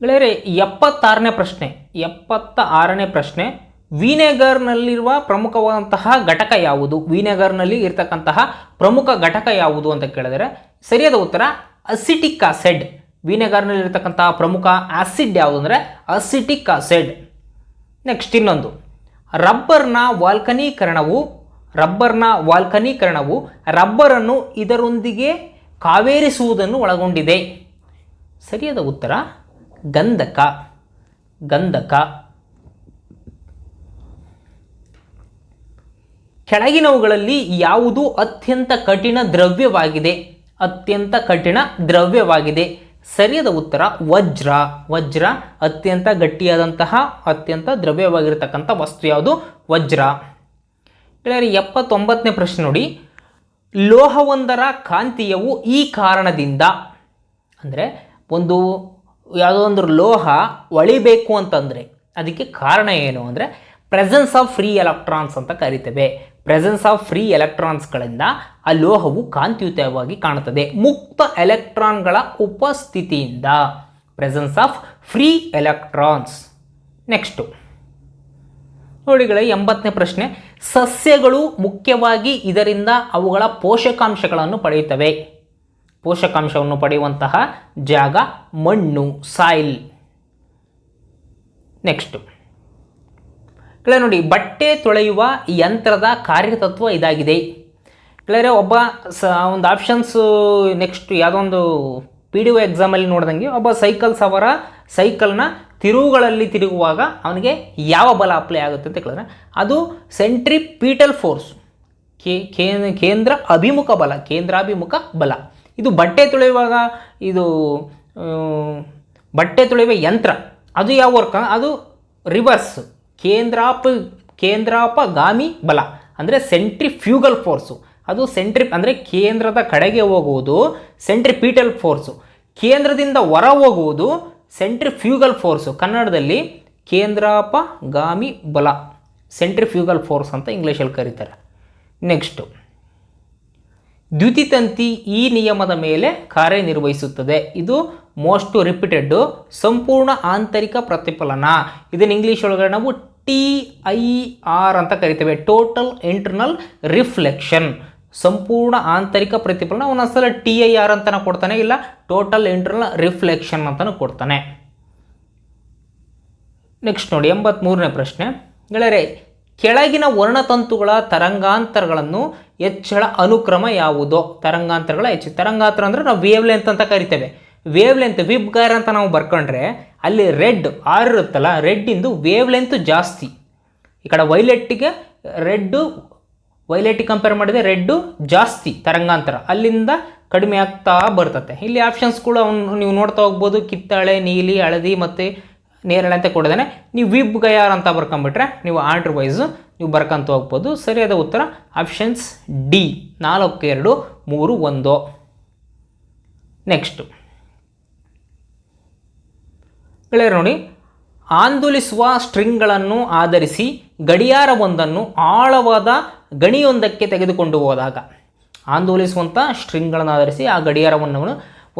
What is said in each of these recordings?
ಗೆಳೆಯರೆ, ಎಪ್ಪತ್ತಾರನೇ ಪ್ರಶ್ನೆ ಎಪ್ಪತ್ತ ಆರನೇ ಪ್ರಶ್ನೆ. ವಿನೆಗರ್ನಲ್ಲಿರುವ ಪ್ರಮುಖವಾದಂತಹ ಘಟಕ ಯಾವುದು? ವಿನೆಗರ್ನಲ್ಲಿ ಇರತಕ್ಕಂತಹ ಪ್ರಮುಖ ಘಟಕ ಯಾವುದು ಅಂತ ಕೇಳಿದರೆ, ಸರಿಯಾದ ಉತ್ತರ ಅಸಿಟಿಕ್ ಆಸಿಡ್. ವಿನೆಗರ್ನಲ್ಲಿ ಇರತಕ್ಕಂತಹ ಪ್ರಮುಖ ಆಸಿಡ್ ಯಾವುದು ಅಂದರೆ ಅಸಿಟಿಕ್ ಆಸಿಡ್. ನೆಕ್ಸ್ಟ್ ಇನ್ನೊಂದು, ರಬ್ಬರ್ನ ವಾಲ್ಕನೀಕರಣವು ರಬ್ಬರ್ನ ವಾಲ್ಕನೀಕರಣವು ರಬ್ಬರನ್ನು ಇದರೊಂದಿಗೆ ಕಾವೇರಿಸುವುದನ್ನು ಒಳಗೊಂಡಿದೆ. ಸರಿಯಾದ ಉತ್ತರ ಗಂಧಕ ಗಂಧಕ. ಕೆಳಗಿನವುಗಳಲ್ಲಿ ಯಾವುದು ಅತ್ಯಂತ ಕಠಿಣ ದ್ರವ್ಯವಾಗಿದೆ? ಅತ್ಯಂತ ಕಠಿಣ ದ್ರವ್ಯವಾಗಿದೆ. ಸರಿಯಾದ ಉತ್ತರ, ವಜ್ರ. ವಜ್ರ ಅತ್ಯಂತ ಗಟ್ಟಿಯಾದಂತಹ, ಅತ್ಯಂತ ದ್ರವ್ಯವಾಗಿರತಕ್ಕಂಥ ವಸ್ತು ಯಾವುದು? ವಜ್ರ. ಹೇಳಿದರೆ ಎಪ್ಪತ್ತೊಂಬತ್ತನೇ ಪ್ರಶ್ನೆ ನೋಡಿ. ಲೋಹವೊಂದರ ಕಾಂತೀಯವು ಈ ಕಾರಣದಿಂದ, ಅಂದರೆ ಒಂದು ಯಾವುದೋ ಒಂದು ಲೋಹ ಒಳಿಬೇಕು ಅಂತಂದರೆ ಅದಕ್ಕೆ ಕಾರಣ ಏನು ಅಂದರೆ ಪ್ರೆಸೆನ್ಸ್ ಆಫ್ ಫ್ರೀ ಎಲೆಕ್ಟ್ರಾನ್ಸ್ ಅಂತ ಕರಿತೇವೆ. ಪ್ರೆಸೆನ್ಸ್ ಆಫ್ ಫ್ರೀ ಎಲೆಕ್ಟ್ರಾನ್ಸ್ಗಳಿಂದ ಆ ಲೋಹವು ಕಾಂತಿಯುತವಾಗಿ ಕಾಣುತ್ತದೆ. ಮುಕ್ತ ಎಲೆಕ್ಟ್ರಾನ್ಗಳ ಉಪಸ್ಥಿತಿಯಿಂದ presence of free electrons next ನೋಡಿಗಳೇ ಎಂಬತ್ತನೇ ಪ್ರಶ್ನೆ. ಸಸ್ಯಗಳು ಮುಖ್ಯವಾಗಿ ಇದರಿಂದ ಅವುಗಳ ಪೋಷಕಾಂಶಗಳನ್ನು ಪಡೆಯುತ್ತವೆ. ಪೋಷಕಾಂಶವನ್ನು ಪಡೆಯುವಂತಹ ಜಾಗ ಮಣ್ಣು ಸಾಯಿಲ್ ನೆಕ್ಸ್ಟು ಕೇಳ ನೋಡಿ, ಬಟ್ಟೆ ತೊಳೆಯುವ ಯಂತ್ರದ ಕಾರ್ಯತತ್ವ ಇದಾಗಿದೆ. ಕೆಳಗೆ ಒಬ್ಬ ಸ, ಒಂದು ಆಪ್ಷನ್ಸು ನೆಕ್ಸ್ಟ್ ಯಾವುದೊಂದು ಪಿ ಡಿ ಒ ಎಕ್ಸಾಮಲ್ಲಿ ನೋಡ್ದಂಗೆ ಒಬ್ಬ ಸೈಕಲ್ ಸವರ ಸೈಕಲ್ನ ತಿರುವುಗಳಲ್ಲಿ ತಿರುಗುವಾಗ ಅವನಿಗೆ ಯಾವ ಬಲ ಅಪ್ಲೈ ಆಗುತ್ತೆ ಅಂತ ಕೇಳಿದ್ರೆ, ಅದು ಸೆಂಟ್ರಿ ಪೀಟಲ್ ಫೋರ್ಸ್ ಕೇಂದ್ರ ಅಭಿಮುಖ ಬಲ, ಕೇಂದ್ರಾಭಿಮುಖ ಬಲ. ಇದು ಬಟ್ಟೆ ತೊಳೆಯುವಾಗ ಇದು ಬಟ್ಟೆ ತೊಳೆಯುವ ಯಂತ್ರ. ಅದು ಯಾವ ವರ್ಕ್? ಅದು ರಿವರ್ಸ್, ಕೇಂದ್ರಾಪ, ಕೇಂದ್ರಾಪಗಾಮಿ ಬಲ, ಅಂದರೆ ಸೆಂಟ್ರಿಫ್ಯೂಗಲ್ ಫೋರ್ಸು. ಅದು ಸೆಂಟ್ರಿ, ಅಂದರೆ ಕೇಂದ್ರದ ಕಡೆಗೆ ಹೋಗುವುದು, ಸೆಂಟ್ರಿಪೀಟಲ್ ಫೋರ್ಸು. ಕೇಂದ್ರದಿಂದ ಹೊರ ಹೋಗುವುದು ಸೆಂಟ್ರಿಫ್ಯೂಗಲ್ ಫೋರ್ಸು. ಕನ್ನಡದಲ್ಲಿ ಕೇಂದ್ರಾಪಗಾಮಿ ಬಲ, ಸೆಂಟ್ರಿಫ್ಯೂಗಲ್ ಫೋರ್ಸ್ ಅಂತ ಇಂಗ್ಲೀಷಲ್ಲಿ ಕರೀತಾರೆ. ನೆಕ್ಸ್ಟು. ದ್ಯುತಿತಂತಿ ಈ ನಿಯಮದ ಮೇಲೆ ಕಾರ್ಯನಿರ್ವಹಿಸುತ್ತದೆ. ಇದು ಮೋಸ್ಟ್ ರಿಪೀಟೆಡ್ ಸಂಪೂರ್ಣ ಆಂತರಿಕ ಪ್ರತಿಫಲನ. ಇದನ್ನು ಇಂಗ್ಲೀಷ್ ಒಳಗಡೆ ನಾವು ಟಿ ಐ ಆರ್ ಅಂತ ಕರಿತೇವೆ. ಟೋಟಲ್ ಇಂಟರ್ನಲ್ ರಿಫ್ಲೆಕ್ಷನ್ ಸಂಪೂರ್ಣ ಆಂತರಿಕ ಪ್ರತಿಫಲನ ಒಂದೊಂದ್ಸಲ ಟಿ ಐ ಆರ್ ಅಂತಲೂ ಕೊಡ್ತಾನೆ, ಇಲ್ಲ ಟೋಟಲ್ ಇಂಟರ್ನಲ್ ರಿಫ್ಲೆಕ್ಷನ್ ಅಂತಲೂ ಕೊಡ್ತಾನೆ. ನೆಕ್ಸ್ಟ್ ನೋಡಿ ಎಂಬತ್ತ್ಮೂರನೇ ಪ್ರಶ್ನೆ. ಗೆಳೆಯರೆ, ಕೆಳಗಿನ ವರ್ಣತಂತುಗಳ ತರಂಗಾಂತರಗಳನ್ನು ಹೆಚ್ಚಳ ಅನುಕ್ರಮ ಯಾವುದೋ? ತರಂಗಾಂತರಗಳ ಹೆಚ್ಚು. ತರಂಗಾಂತರ ಅಂದರೆ ನಾವು ವೇವ್ ಲೆಂತ್ ಅಂತ ಕರಿತೇವೆ. ವೇವ್ ಲೆಂತ್ ವಿಬ್ ಗೈರ್ ಅಂತ ನಾವು ಬರ್ಕೊಂಡ್ರೆ ಅಲ್ಲಿ ರೆಡ್ ಆರ್ ಇರುತ್ತಲ್ಲ ರೆಡ್ಡಿಂದು ವೇವ್ ಲೆಂತ್ ಜಾಸ್ತಿ. ಈ ಕಡೆ ವೈಲೆಟ್ಟಿಗೆ ರೆಡ್ಡು ವೈಲೆಟಿಗೆ ಕಂಪೇರ್ ಮಾಡಿದರೆ ರೆಡ್ಡು ಜಾಸ್ತಿ ತರಂಗಾಂತರ. ಅಲ್ಲಿಂದ ಕಡಿಮೆ ಆಗ್ತಾ ಬರ್ತತೆ. ಇಲ್ಲಿ ಆಪ್ಷನ್ಸ್ಗಳು ಅವನು ನೀವು ನೋಡ್ತಾ ಹೋಗ್ಬೋದು. ಕಿತ್ತಾಳೆ, ನೀಲಿ, ಹಳದಿ ಮತ್ತು ನೇರಳೆ ಅಂತ ಕೊಡಿದಾನೆ. ನೀವು ವಿಬ್ ಗಯಾರ್ ಅಂತ ಬರ್ಕೊಂಬಿಟ್ರೆ ನೀವು ಆರ್ಡ್ರ್ ವೈಸು ನೀವು ಬರ್ಕೊಂತ ಹೋಗ್ಬೋದು. ಸರಿಯಾದ ಉತ್ತರ ಆಪ್ಷನ್ಸ್ ಡಿ ನಾಲ್ಕು, ಎರಡು, ಮೂರು, ಒಂದು. ನೆಕ್ಸ್ಟು ಗೆಳೆಯರು ನೋಡಿ, ಆಂದೋಲಿಸುವ ಸ್ಟ್ರಿಂಗ್ಗಳನ್ನು ಆಧರಿಸಿ ಗಡಿಯಾರವೊಂದನ್ನು ಆಳವಾದ ಗಣಿಯೊಂದಕ್ಕೆ ತೆಗೆದುಕೊಂಡು ಹೋದಾಗ ಆಂದೋಲಿಸುವಂಥ ಸ್ಟ್ರಿಂಗ್ಗಳನ್ನು ಆಧರಿಸಿ ಆ ಗಡಿಯಾರವನ್ನು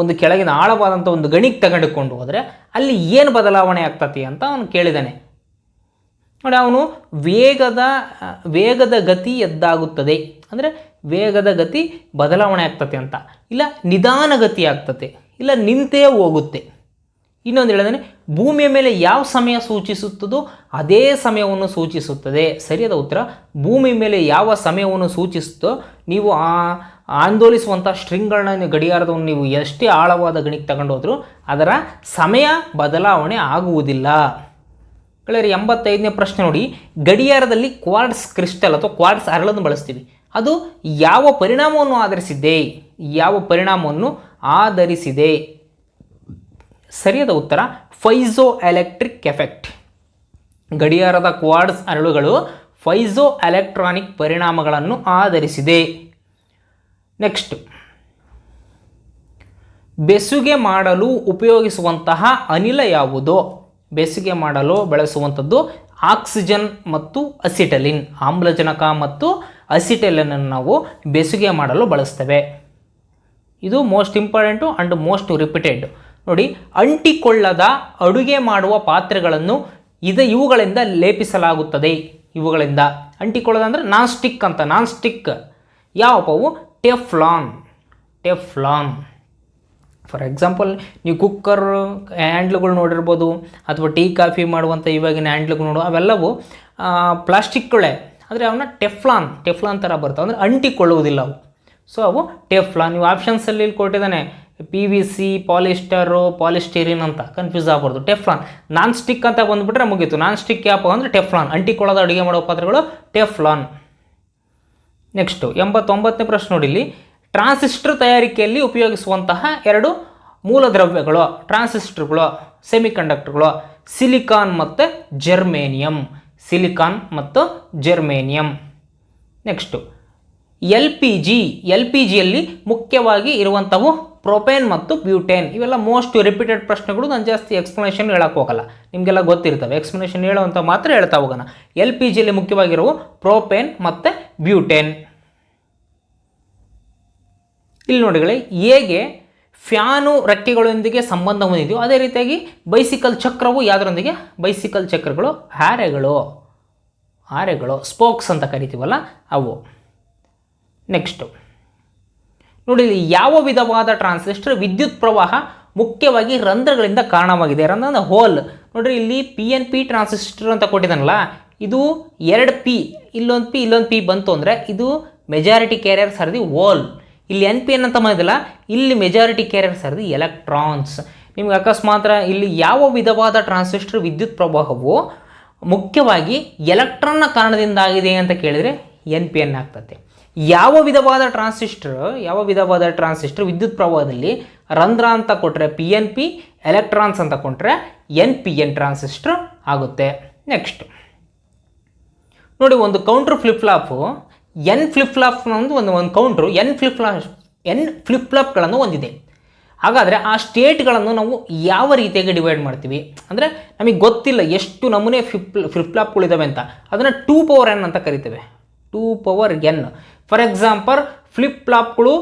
ಒಂದು ಕೆಳಗಿನ ಆಳವಾದಂಥ ಒಂದು ಗಣಿಗೆ ತಗೊಂಡುಕೊಂಡು ಹೋದರೆ ಅಲ್ಲಿ ಏನು ಬದಲಾವಣೆ ಆಗ್ತತಿ ಅಂತ ಅವನು ಕೇಳಿದಾನೆ. ನೋಡಿ, ಅವನು ವೇಗದ ವೇಗದ ಗತಿ ಎದ್ದಾಗುತ್ತದೆ. ಅಂದರೆ ವೇಗದ ಗತಿ ಬದಲಾವಣೆ ಆಗ್ತತೆ ಅಂತ. ಇಲ್ಲ, ನಿಧಾನ ಗತಿ ಆಗ್ತತೆ. ಇಲ್ಲ, ನಿಂತೇ ಹೋಗುತ್ತೆ. ಇನ್ನೊಂದು ಹೇಳಿದಾನೆ, ಭೂಮಿಯ ಮೇಲೆ ಯಾವ ಸಮಯ ಸೂಚಿಸುತ್ತದೋ ಅದೇ ಸಮಯವನ್ನು ಸೂಚಿಸುತ್ತದೆ. ಸರಿಯಾದ ಉತ್ತರ ಭೂಮಿ ಮೇಲೆ ಯಾವ ಸಮಯವನ್ನು ಸೂಚಿಸುತ್ತೋ ನೀವು ಆ ಆಂದೋಲಿಸುವಂಥ ಸ್ಟ್ರಿಂಗ್ಗಳನ್ನ ಗಡಿಯಾರದವನ್ನು ನೀವು ಎಷ್ಟೇ ಆಳವಾದ ಗಣಿಗೆ ತಗೊಂಡೋದ್ರೂ ಅದರ ಸಮಯ ಬದಲಾವಣೆ ಆಗುವುದಿಲ್ಲ. ಗೆಳೆಯರೆ, ಎಂಬತ್ತೈದನೇ ಪ್ರಶ್ನೆ ನೋಡಿ. ಗಡಿಯಾರದಲ್ಲಿ ಕ್ವಾರ್ಡ್ಸ್ ಕ್ರಿಸ್ಟಲ್ ಅಥವಾ ಕ್ವಾರ್ಡ್ಸ್ ಅರಳನ್ನು ಬಳಸ್ತೀವಿ. ಅದು ಯಾವ ಪರಿಣಾಮವನ್ನು ಆಧರಿಸಿದೆ? ಯಾವ ಪರಿಣಾಮವನ್ನು ಆಧರಿಸಿದೆ? ಸರಿಯಾದ ಉತ್ತರ ಫೈಝೋ ಎಲೆಕ್ಟ್ರಿಕ್ ಎಫೆಕ್ಟ್. ಗಡಿಯಾರದ ಕ್ವಾರ್ಡ್ಸ್ ಅರಳುಗಳು ಫೈಝೋ ಎಲೆಕ್ಟ್ರಾನಿಕ್ ಪರಿಣಾಮಗಳನ್ನು ಆಧರಿಸಿದೆ. ನೆಕ್ಸ್ಟ್ ಬೆಸುಗೆ ಮಾಡಲು ಉಪಯೋಗಿಸುವಂತಹ ಅನಿಲ ಯಾವುದು? ಬೆಸುಗೆ ಮಾಡಲು ಬಳಸುವಂಥದ್ದು ಆಕ್ಸಿಜನ್ ಮತ್ತು ಅಸಿಟಲಿನ್, ಆಮ್ಲಜನಕ ಮತ್ತು ಅಸಿಟಲಿನ್ ನಾವು ಬೆಸುಗೆ ಮಾಡಲು ಬಳಸ್ತೇವೆ. ಇದು most important and most repeated ನೋಡಿ, ಅಂಟಿಕೊಳ್ಳದ, ಅಡುಗೆ ಮಾಡುವ ಪಾತ್ರೆಗಳನ್ನು ಇದು, ಇವುಗಳಿಂದ ಲೇಪಿಸಲಾಗುತ್ತದೆ. ಇವುಗಳಿಂದ ಅಂಟಿಕೊಳ್ಳದ ಅಂದರೆ ನಾನ್ ಸ್ಟಿಕ್ ಅಂತ ನಾನ್ ಸ್ಟಿಕ್ ಯಾವಪ್ಪವು ಟೆಫ್ಲಾನ್ ಟೆಫ್ಲಾನ್ ಫಾರ್ ಎಕ್ಸಾಂಪಲ್ ನೀವು ಕುಕ್ಕರ್ ಹ್ಯಾಂಡ್ಲುಗಳು ನೋಡಿರ್ಬೋದು, ಅಥವಾ ಟೀ ಕಾಫಿ ಮಾಡುವಂಥ ಇವಾಗಿನ ಹ್ಯಾಂಡ್ಲುಗಳು ನೋಡು, ಅವೆಲ್ಲವೂ ಪ್ಲಾಸ್ಟಿಕ್ಗಳೇ ಅಂದರೆ ಅವನ್ನ ಟೆಫ್ಲಾನ್ ಟೆಫ್ಲಾನ್ ಥರ ಬರ್ತವೆ. ಅಂದರೆ ಅಂಟಿಕೊಳ್ಳುವುದಿಲ್ಲ ಅವು. ಸೊ ಅವು ಟೆಫ್ಲಾನ್ ನೀವು ಆಪ್ಷನ್ಸಲ್ಲಿ ಇಲ್ಲಿ ಕೊಟ್ಟಿದ್ದಾನೆ P V C polyester polystyrene ಅಂತ. ಕನ್ಫ್ಯೂಸ್ ಆಗ್ಬಾರ್ದು. ಟೆಫ್ಲಾನ್ ನಾನ್ ಸ್ಟಿಕ್ ಅಂತ ಬಂದುಬಿಟ್ರೆ ಮುಗೀತು. ನಾನ್ ಸ್ಟಿಕ್ ಯಾಪ ಅಂದರೆ ಟೆಫ್ಲಾನ್ ಅಂಟಿಕೊಳ್ಳೋದು ಅಡುಗೆ ಮಾಡೋ ಪಾತ್ರೆಗಳು ಟೆಫ್ಲಾನ್ ನೆಕ್ಸ್ಟು ಎಂಬತ್ತೊಂಬತ್ತನೇ ಪ್ರಶ್ನೆ ನೋಡಿ ಇಲ್ಲಿ ಟ್ರಾನ್ಸಿಸ್ಟರ್ ತಯಾರಿಕೆಯಲ್ಲಿ ಉಪಯೋಗಿಸುವಂತಹ ಎರಡು ಮೂಲ ದ್ರವ್ಯಗಳು ಟ್ರಾನ್ಸಿಸ್ಟರ್ಗಳು ಸೆಮಿಕಂಡಕ್ಟರ್ಗಳು ಸಿಲಿಕಾನ್ ಮತ್ತು ಜರ್ಮೇನಿಯಂ ಸಿಲಿಕಾನ್ ಮತ್ತು germanium next L P G L P ಜಿಯಲ್ಲಿ ಮುಖ್ಯವಾಗಿ ಇರುವಂಥವು ಪ್ರೊಪೇನ್ ಮತ್ತು ಬ್ಯೂಟೇನ್ ಇವೆಲ್ಲ ಮೋಸ್ಟ್ ರಿಪೀಟೆಡ್ ಪ್ರಶ್ನೆಗಳು, ನಾನು ಜಾಸ್ತಿ ಎಕ್ಸ್ಪ್ಲನೇಷನ್ ಹೇಳಕ್ಕೆ ಹೋಗಲ್ಲ. ನಿಮಗೆಲ್ಲ ಗೊತ್ತಿರ್ತವೆ. ಎಕ್ಸ್ಪ್ಲನೇಷನ್ ಹೇಳುವಂಥ ಮಾತ್ರ ಹೇಳ್ತಾ ಹೋಗೋಣ. ಎಲ್ ಪಿ ಜಿಯಲ್ಲಿ ಮುಖ್ಯವಾಗಿರುವ ಪ್ರೊಪೇನ್ ಮತ್ತು ಬ್ಯೂಟೇನ್. ಇಲ್ಲಿ ನೋಡಿಗಳೇ ಹೇಗೆ ಫ್ಯಾನು ರೆಕ್ಕೆಗಳೊಂದಿಗೆ ಸಂಬಂಧ ಹೊಂದಿದೆಯೋ ಅದೇ ರೀತಿಯಾಗಿ ಬೈಸಿಕಲ್ ಚಕ್ರವು ಯಾವುದರೊಂದಿಗೆ? ಬೈಸಿಕಲ್ ಚಕ್ರಗಳು, ಹಾರೆಗಳು. ಹಾರೆಗಳು ಸ್ಪೋಕ್ಸ್ ಅಂತ ಕರಿತೀವಲ್ಲ ಅವು. ನೆಕ್ಸ್ಟು ನೋಡಿ, ಇಲ್ಲಿ ಯಾವ ವಿಧವಾದ ಟ್ರಾನ್ಸಿಸ್ಟರ್ ವಿದ್ಯುತ್ ಪ್ರವಾಹ ಮುಖ್ಯವಾಗಿ ರಂಧ್ರಗಳಿಂದ ಕಾರಣವಾಗಿದೆ? ರಂಧ್ರ ಹೋಲ್ ನೋಡಿರಿ, ಇಲ್ಲಿ ಪಿ ಎನ್ ಪಿ ಟ್ರಾನ್ಸಿಸ್ಟರ್ ಅಂತ ಕೊಟ್ಟಿದ್ದಾನಲ್ಲ ಇದು ಎರಡು ಪಿ ಇಲ್ಲೊಂದು ಪಿ ಇಲ್ಲೊಂದು ಪಿ ಬಂತು ಅಂದರೆ ಇದು ಮೆಜಾರಿಟಿ ಕ್ಯಾರಿಯರ್ ಸರ್ದಿ ವಾಲ್ ಇಲ್ಲಿ ಎನ್ ಪಿ ಏನಂತ ಮಾಡಿದಿಲ್ಲ ಇಲ್ಲಿ ಮೆಜಾರಿಟಿ ಕ್ಯಾರಿಯರ್ ಸರದಿ ಎಲೆಕ್ಟ್ರಾನ್ಸ್ ನಿಮ್ಗೆ ಅಕಸ್ಮಾತ್ ಇಲ್ಲಿ ಯಾವ ವಿಧವಾದ ಟ್ರಾನ್ಸಿಸ್ಟರ್ ವಿದ್ಯುತ್ ಪ್ರವಾಹವು ಮುಖ್ಯವಾಗಿ ಎಲೆಕ್ಟ್ರಾನ್ನ ಕಾರಣದಿಂದಾಗಿದೆ ಅಂತ ಕೇಳಿದರೆ ಎನ್ ಪಿ ಎನ್ ಆಗ್ತದೆ. ಯಾವ ವಿಧವಾದ ಟ್ರಾನ್ಸಿಸ್ಟರ್ ಯಾವ ವಿಧವಾದ ಟ್ರಾನ್ಸಿಸ್ಟರ್ ವಿದ್ಯುತ್ ಪ್ರವಾಹದಲ್ಲಿ ರಂಧ್ರ ಅಂತ ಕೊಟ್ಟರೆ ಪಿ ಎನ್ ಪಿ ಎಲೆಕ್ಟ್ರಾನ್ಸ್ ಅಂತ ಕೊಟ್ಟರೆ ಎನ್ ಪಿ ಎನ್ ಟ್ರಾನ್ಸಿಸ್ಟರ್ ಆಗುತ್ತೆ. ನೆಕ್ಸ್ಟ್ ನೋಡಿ, ಒಂದು counter flip flop N flip flop ಒಂದು ಒಂದು ಒಂದು counter N flip flop N flip ಫ್ಲಾಪ್ಗಳನ್ನು ಹೊಂದಿದೆ. ಹಾಗಾದರೆ ಆ ಸ್ಟೇಟ್ಗಳನ್ನು ನಾವು ಯಾವ ರೀತಿಯಾಗಿ ಡಿವೈಡ್ ಮಾಡ್ತೀವಿ? ಅಂದರೆ ನಮಗೆ ಗೊತ್ತಿಲ್ಲ ಎಷ್ಟು ನಮೂನೆ ಫ್ಲಿಪ್ ಫ್ಲಿಪ್ ಫ್ಲಾಪ್ಗಳಿದ್ದಾವೆ ಅಂತ. ಅದನ್ನು ಟೂ ಪವರ್ ಎನ್ ಅಂತ ಕರಿತೇವೆ. Two power N for example flip ಫ್ಲಾಪ್ಗಳು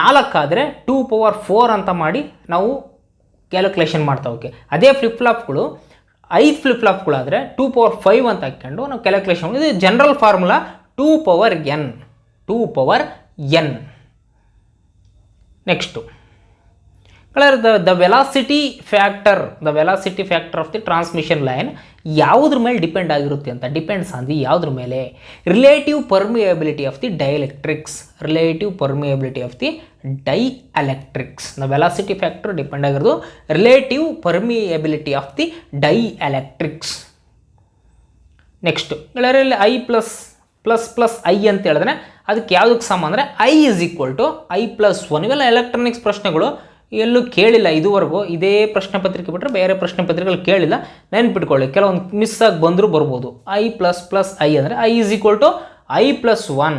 ನಾಲ್ಕಾದರೆ ಟೂ ಪವರ್ ಫೋರ್ ಅಂತ ಮಾಡಿ ನಾವು ಕ್ಯಾಲ್ಕುಲೇಷನ್ ಮಾಡ್ತಾ ಹೋಗಿ ಅದೇ ಫ್ಲಿಪ್ ಫ್ಲಾಪ್ಗಳು ಐದು ಫ್ಲಿಪ್ ಫ್ಲಾಪ್ಗಳಾದರೆ ಟೂ ಪವರ್ ಫೈವ್ ಅಂತ ಹಾಕ್ಕೊಂಡು ನಾವು ಕ್ಯಾಲ್ಕುಲೇಷನ್ ಇದು general formula two power N two power N next the the velocity factor the velocity factor of the transmission line ಯಾವುದ್ರ ಮೇಲೆ ಡಿಪೆಂಡ್ ಆಗಿರುತ್ತೆ ಅಂತ ಡಿಪೆಂಡ್ಸ್ ದಿ ಯಾವುದ್ರ ಮೇಲೆ? Relative permeability of the dielectrics relative permeability of the dielectrics the velocity factor depend ಆಗಿರೋದು relative permeability of the dielectrics next ಗೆಳೆಯರಲ್ಲಿ I plus plus plus I ಅಂತ ಹೇಳಿದ್ರೆ, ಅದಕ್ಕೆ ಯಾವುದಕ್ಕೆ ಸಮ ಅಂದರೆ I is equal to I plus one ಇವೆಲ್ಲ electronics ಪ್ರಶ್ನೆಗಳು. ಎಲ್ಲೂ ಕೇಳಿಲ್ಲ ಇದುವರೆಗೂ ಇದೇ ಪ್ರಶ್ನೆ ಪತ್ರಿಕೆ ಬಿಟ್ಟರೆ ಬೇರೆ ಪ್ರಶ್ನೆ ಪತ್ರಿಕೆಗಳು ಕೇಳಿಲ್ಲ. ನೆನ್ಪಿಟ್ಕೊಳ್ಳಿ, ಕೆಲವೊಂದು ಮಿಸ್ ಆಗಿ ಬಂದರೂ ಬರ್ಬೋದು. ಐ ಪ್ಲಸ್ ಪ್ಲಸ್ ಐ ಅಂದರೆ I is equal to I plus one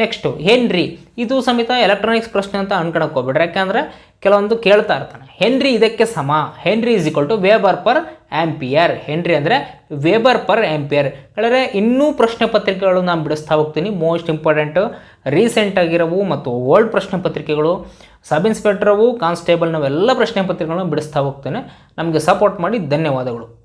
next Henry ಇದು ಸಮೇತ ಎಲೆಕ್ಟ್ರಾನಿಕ್ಸ್ ಪ್ರಶ್ನೆ ಅಂತ ಅನ್ಕೊಳಕ್ಕೆ ಹೋಗ್ಬಿಡ್ರಿ. ಯಾಕೆಂದರೆ ಕೆಲವೊಂದು ಕೇಳ್ತಾ ಇರ್ತಾನೆ. ಹೆನ್ರಿ ಇದಕ್ಕೆ ಸಮ. Henry is equal to weber per ampere henry ಅಂದರೆ ವೇಬರ್ ಪರ್ ಆ್ಯಂಪಿಯರ್ ಕಳೆದ್ರೆ ಇನ್ನೂ ಪ್ರಶ್ನೆ ಪತ್ರಿಕೆಗಳು ನಾನು ಬಿಡಿಸ್ತಾ ಹೋಗ್ತೀನಿ. ಮೋಸ್ಟ್ ಇಂಪಾರ್ಟೆಂಟು ರೀಸೆಂಟ್ ಆಗಿರೋವು ಮತ್ತು ಓಲ್ಡ್ ಪ್ರಶ್ನೆ ಪತ್ರಿಕೆಗಳು, ಸಬ್ ಇನ್ಸ್ಪೆಕ್ಟ್ರವು ಕಾನ್ಸ್ಟೇಬಲ್ ನಾವೆಲ್ಲ ಪ್ರಶ್ನೆ ಪತ್ರಿಕೆಗಳನ್ನು ಬಿಡಿಸ್ತಾ ಹೋಗ್ತೇನೆ. ನಮಗೆ ಸಪೋರ್ಟ್ ಮಾಡಿ ಧನ್ಯವಾದಗಳು.